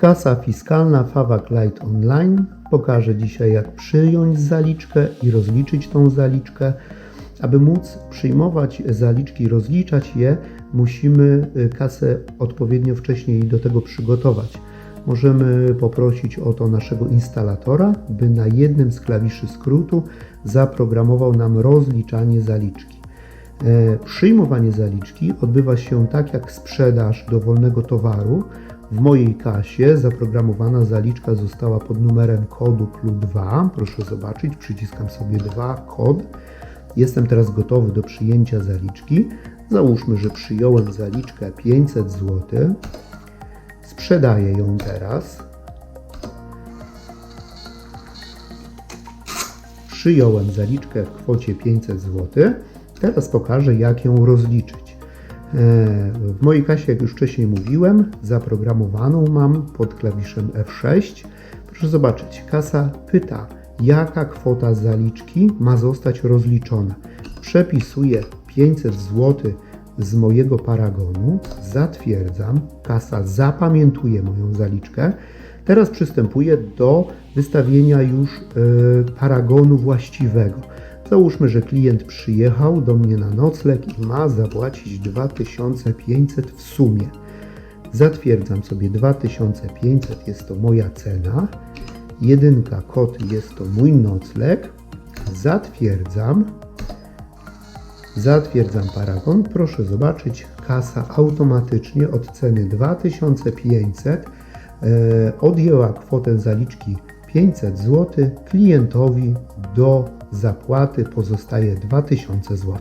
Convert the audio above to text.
Kasa fiskalna Fawak Light Online pokaże dzisiaj jak przyjąć zaliczkę i rozliczyć tą zaliczkę. Aby móc przyjmować zaliczki rozliczać je, musimy y, kasę odpowiednio wcześniej do tego przygotować. Możemy poprosić o to naszego instalatora, by na jednym z klawiszy skrótu zaprogramował nam rozliczanie zaliczki. E, Przyjmowanie zaliczki odbywa się tak jak sprzedaż dowolnego towaru. W mojej kasie zaprogramowana zaliczka została pod numerem kodu KLU2. Proszę zobaczyć, przyciskam sobie 2 kod. Jestem teraz gotowy do przyjęcia zaliczki. Załóżmy, że przyjąłem zaliczkę 500 zł. Sprzedaję ją teraz. Przyjąłem zaliczkę w kwocie 500 zł. Teraz pokażę, jak ją rozliczyć. E, W mojej kasie, jak już wcześniej mówiłem, zaprogramowaną mam pod klawiszem F6. Proszę zobaczyć, kasa pyta, jaka kwota zaliczki ma zostać rozliczona. Przepisuję 500 zł z mojego paragonu, zatwierdzam, kasa zapamiętuje moją zaliczkę. Teraz przystępuję do wystawienia już e, paragonu właściwego. Załóżmy, że klient przyjechał do mnie na nocleg i ma zapłacić 2500 w sumie. Zatwierdzam sobie 2500, jest to moja cena. Jedynka kod jest to mój nocleg. Zatwierdzam. Zatwierdzam paragon. Proszę zobaczyć, kasa automatycznie od ceny 2500 e, odjęła kwotę zaliczki 500 zł. Klientowi do zapłaty pozostaje 2000 zł.